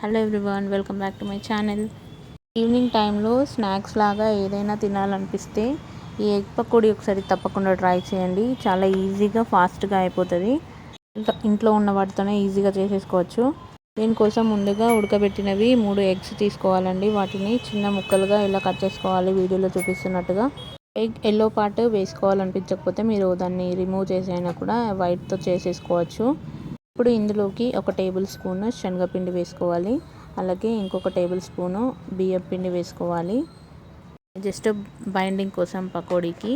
Hello everyone welcome back to my channel. Evening టైంలో snacks లాగా ఏదైనా తినాలనిపిస్తే ఈ ఎగ్ పకోడీ ఒకసారి తప్పకుండా ట్రై చేయండి. చాలా ఈజీగా ఫాస్ట్గా అయిపోతుంది. ఇంకా ఇంట్లో ఉన్న వాటితోనే ఈజీగా చేసేసుకోవచ్చు. దీనికోసం ముందుగా ఉడకబెట్టినవి మూడు ఎగ్స్ తీసుకోవాలండి. వాటిని చిన్న ముక్కలుగా ఇలా కట్ చేసుకోవాలి. వీడియోలో చూపిస్తున్నట్టుగా ఎగ్ ఎల్లో పార్ట్ వేసుకోవాలనిపించకపోతే మీరు దాన్ని రిమూవ్ చేసైనా కూడా వైట్తో చేసేసుకోవచ్చు. ఇప్పుడు ఇందులోకి ఒక టేబుల్ స్పూన్ శనగపిండి వేసుకోవాలి. అలాగే ఇంకొక టేబుల్ స్పూను బియ్యం పిండి వేసుకోవాలి. జస్ట్ బైండింగ్ కోసం పకోడీకి.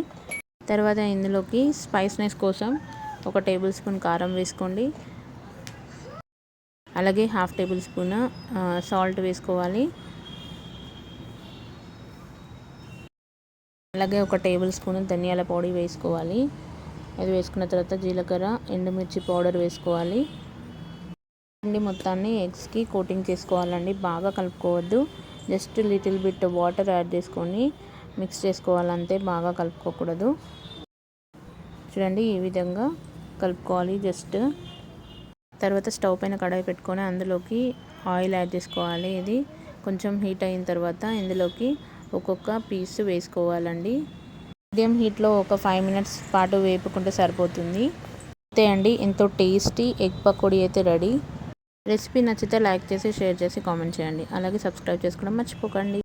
తర్వాత ఇందులోకి స్పైస్నెస్ కోసం ఒక టేబుల్ స్పూన్ కారం వేసుకోండి. అలాగే హాఫ్ టేబుల్ స్పూన్ సాల్ట్ వేసుకోవాలి. అలాగే ఒక టేబుల్ స్పూన్ ధనియాల పొడి వేసుకోవాలి. అది వేసుకున్న తర్వాత జీలకర్ర ఎండుమిర్చి పౌడర్ వేసుకోవాలి. పిండి మొత్తాన్ని ఎగ్స్కి కోటింగ్ చేసుకోవాలండి. బాగా కలుపుకోవద్దు. Just little bit water add చేసుకొని మిక్స్ చేసుకోవాలంతే బాగా కలుపుకోకూడదు. చూడండి ఈ విధంగా కలుపుకోవాలి జస్ట్. తర్వాత స్టవ్ పైన కడాయి పెట్టుకొని అందులోకి ఆయిల్ యాడ్ చేసుకోవాలి. ఇది కొంచెం హీట్ అయిన తర్వాత ఇందులోకి ఒక్కొక్క పీస్ వేసుకోవాలండి. మీడియం హీట్లో ఒక ఫైవ్ మినిట్స్ పాటు వేపుకుంటే సరిపోతుంది. అంతే అండి. ఎంతో టేస్టీ ఎగ్ పకోడీ అయితే రెడీ. రెసిపీ నచ్చితే లైక్ చేసి షేర్ చేసి కామెంట్ చేయండి. అలాగే సబ్స్క్రైబ్ చేసుకోవడం మర్చిపోకండి.